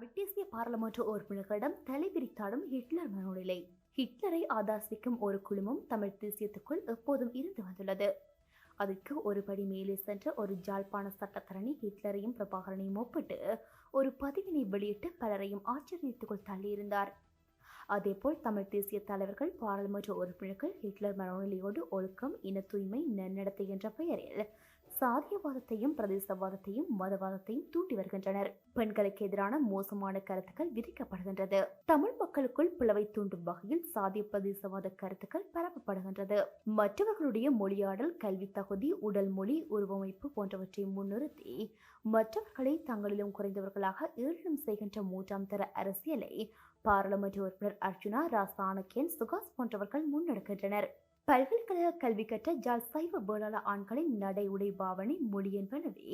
தமிழ் தேசிய பாராளுமன்ற உறுப்பினர்களிடம் தலைவிரித்தாடும் ஹிட்லர் மனோநிலை. ஹிட்லரை ஆதாசிக்கும் ஒரு குழுமம் தமிழ் தேசியத்துக்குள் எப்போதும் இருந்து வந்துள்ளது. அதற்கு ஒருபடி மேலே சென்ற ஒரு ஜாழ்ப்பாண சட்டத்தரணி ஹிட்லரையும் பிரபாகரனையும் ஒப்பிட்டு ஒரு பதிவினை வெளியிட்டு பலரையும் ஆச்சரியத்துக்குள் தள்ளியிருந்தார். அதேபோல் தமிழ் தேசிய தலைவர்கள் பாராளுமன்ற உறுப்பினர்கள் ஹிட்லர் மனோநிலையோடு ஒழுக்கம் இன தூய்மை நன்னடத்தை என்ற பெயரில் சாதியவாதத்தையும் பிரதேசவாதத்தையும் மதவாதத்தையும் தூண்டி வருகின்றனர். பெண்களுக்கு எதிரான மோசமான கருத்துக்கள் விதிக்கப்படுகின்றது. தமிழ் மக்களுக்குள் பிளவை தூண்டும் வகையில் சாதிய பிரதேசவாத கருத்துக்கள் பரப்பப்படுகின்றது. மற்றவர்களுடைய மொழியாடல் கல்வி தகுதி உடல் மொழி உருவமைப்பு போன்றவற்றை முன்னிறுத்தி மற்றவர்களை தங்களிலும் குறைந்தவர்களாக ஏளனம் செய்கின்ற மூன்றாம் தர அரசியலை பாராளுமன்ற உறுப்பினர் அர்ஜுனா ராசானகேன் சுகாஸ் போன்றவர்கள் முன்னெடுக்கின்றனர். பல்கலைக்கழக கல்வி கற்ற ஜால் சைவ வேளாள ஆண்களின் நடை உடை பாவனை மொழி என்பனவே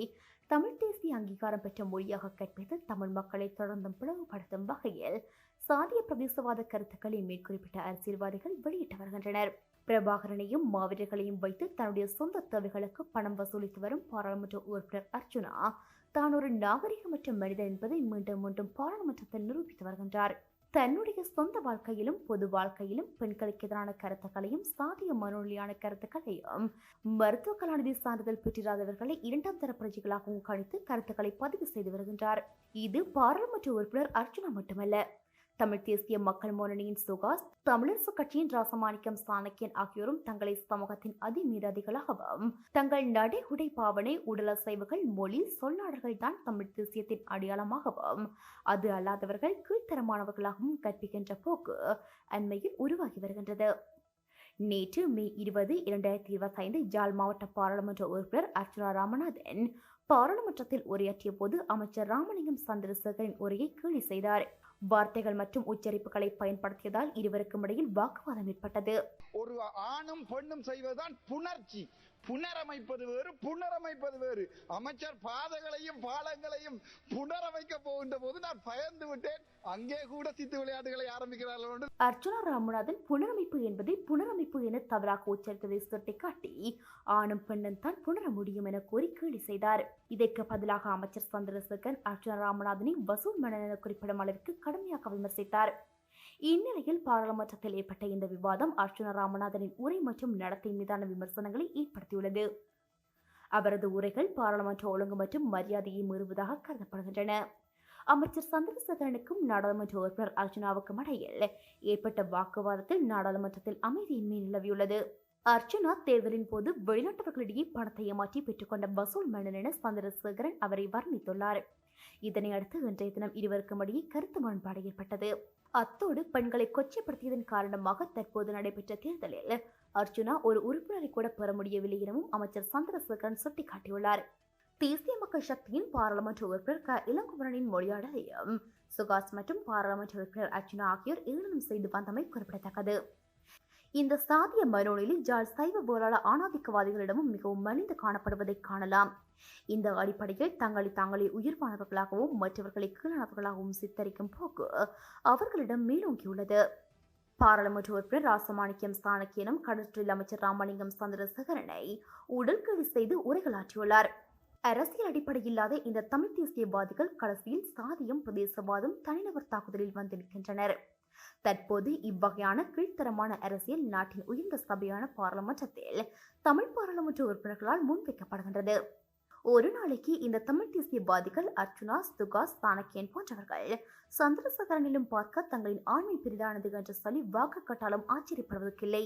தமிழ் தேசிய அங்கீகாரம் பெற்ற மொழியாக கற்பித்து தமிழ் மக்களை தொடர்ந்தும் பிளவுபடுத்தும் வகையில் சாதிய பிரதேசவாத கருத்துக்களை மேற்குறிப்பிட்ட அரசியல்வாதிகள் வெளியிட்டு வருகின்றனர். பிரபாகரனையும் மாவீரர்களையும் வைத்து தன்னுடைய சொந்த தேவைகளுக்கு பணம் வசூலித்து வரும் பாராளுமன்ற உறுப்பினர் அர்ஜுனா தான் ஒரு நாகரிகமற்ற மனிதன் என்பதை மீண்டும் மீண்டும் பாராளுமன்றத்தில் நிரூபித்து வருகின்றார். தன்னுடைய சொந்த வாழ்க்கையிலும் பொது வாழ்க்கையிலும் பெண்களுக்கு எதிரான கருத்துக்களையும் சாதிய மனோநிலையான கருத்துக்களையும் மருத்துவ கலாநிதி சான்றிதழ் பெற்றிராதவர்களை இரண்டாம் தர பிரஜைகளாகவும் கணித்து கருத்துக்களை பதிவு செய்து வருகின்றார். இது பாராளுமன்ற உறுப்பினர் அர்ஜுனா மட்டுமல்ல. தமிழ் தேசிய மக்கள் முன்னணியின் சுகாஸ் தமிழரசு கட்சியின் ராசமாணிக்கம் சாணக்கியன் ஆகியோரும் தங்களை சமூகத்தின் அதிமீறதிகளாகவும் தங்கள் நடை உடை பாவனை உடலசைவுகள் மொழி சொல்லாடல்கள் தான் தமிழ் தேசியத்தின் அடையாளமாகவும் அது அல்லாதவர்கள் கீழ்த்தரமானவர்களாகவும் கற்பிக்கின்ற போக்கு அண்மையில் உருவாகி வருகின்றது. நேற்று மே இருபது இரண்டாயிரத்தி இருபத்தி ஐந்து ஜாழ் மாவட்ட பாராளுமன்ற உறுப்பினர் அர்ச்சனா ராமநாதன் பாராளுமன்றத்தில் உரையாற்றிய போது அமைச்சர் ராமலிங்கம் சந்திரசேகரின் உரையை கேலி செய்தார். வார்த்தைகள் மற்றும் உச்சரிப்புகளை பயன்படுத்தியதால் இருவருக்கும் இடையில் வாக்குவாதம் ஏற்பட்டது. ஒரு ஆணும் பெண்ணும் செய்வதுதான் புணர்ச்சி. புனரமைப்பது வேறு புனரமைப்பது வேறு. அமைச்சர் பாதைகளையும் பாலங்களையும் புனரமைக்க போகின்ற போது நான் பயந்து விட்டேன். அங்கே கூட சித்து விளையாட்டுகளை ஆரம்பிக்கிறார்கள் என்று. ராமநாதன் புனரமைப்பு என்பதை புனரமைப்பு என தவறாக உச்சரித்ததை சுட்டிக்காட்டி ஆணும் பெண்ணும் தான் புணர முடியும் என கூறி கேலி செய்தார். இதற்கு பதிலாக அமைச்சர் சந்திரசேகர் அர்ச்சனா ராமநாதனை வசூல் மன்னன் என குறிப்பிடும் அளவிற்கு கடுமையாக விமர்சித்தார். இந்நிலையில் பாராளுமன்றத்தில் ஏற்பட்ட இந்த விவாதம் அர்ச்சுனா ராமநாதனின் உரை மற்றும் நடத்தை மீதான விமர்சனங்களை ஏற்படுத்தியுள்ளது. அவரது உரைகள் பாராளுமன்ற ஒழுங்கு மற்றும் மரியாதையை மீறுவதாக கருதப்படுகின்றன. அமைச்சர் சந்திரசேகரனுக்கும் நாடாளுமன்ற உறுப்பினர் அர்ஜுனாவுக்கும் இடையில் ஏற்பட்ட வாக்குவாதத்தில் நாடாளுமன்றத்தில் அமைதியின்மை நிலவியுள்ளது. அர்ச்சனா தேர்தலின் போது வெளிநாட்டவர்களிடையே பணத்தை ஏமாற்றி பெற்றுக்கொண்ட வசூல் மன்னன் என சந்திரசேகரன் அவரை வர்ணித்துள்ளார். இதனை அடுத்து இன்றைய தினம் இருவருக்கும் இடையே கருத்து முரண்பாடு ஏற்பட்டது. அத்தோடு பெண்களை கொச்சைப்படுத்தியதன் காரணமாக தற்போது நடைபெற்ற தேர்தலில் அர்ஜுனா ஒரு உறுப்பினரை கூட பெற முடியவில்லை எனவும் அமைச்சர் சந்திரசேகரன் சுட்டிக்காட்டியுள்ளார். தேசிய மக்கள் சக்தியின் பாராளுமன்ற உறுப்பினர் க. இளங்குமரனின் மொழியாடலையும் சுகாஸ் மற்றும் பாராளுமன்ற உறுப்பினர் அர்ஜுனா ஆகியோர் ஏளனம் செய்து வந்தமை குறிப்பிடத்தக்கது. இந்த சாதிய மனோநிலை ஜால் சைவ போராள ஆணாதிக்கவாதிகளிடமும் மிகவும் மலிந்து காணப்படுவதை காணலாம். இந்த அடிப்படையில் தங்களை தாங்களே உயிர்வானவர்களாகவும் மற்றவர்களை கீழானவர்களாகவும் சித்தரிக்கும் போக்கு அவர்களிடம் மேலோங்கியுள்ளது. பாராளுமன்ற உறுப்பினர் ராசமாணிக்கம் சாணக்கியனும் கடற்றொழில் அமைச்சர் ராமலிங்கம் சந்திரசேகரனை உடல்கேடு செய்து உரைகளாற்றியுள்ளார். அரசியல் அடிப்படையில்லாத இந்த தமிழ் தேசியவாதிகள் கடைசியில் சாதியம் பிரதேசவாதம் தனிநபர் தாக்குதலில் வந்து நிற்கின்றனர். தற்போது இவ்வகையான கீழ்த்தரமான அரசியல் நாட்டின் உயர்ந்த சபையான பாராளுமன்றத்தில் தமிழ் பாராளுமன்ற உறுப்பினர்களால் முன்வைக்கப்படுகின்றது. ஒரு நாளைக்கு இந்த தமிழ் தேசியவாதிகள் அர்ச்சுனா சுகாஸ் தானக்கேன் போன்றவர்கள் சந்திரசகரனிலும் பார்க்க தங்களின் ஆண்மை பெரிதானது என்று சொல்லி வாக்கு கட்டாலும் ஆச்சரியப்படுவதற்கில்லை.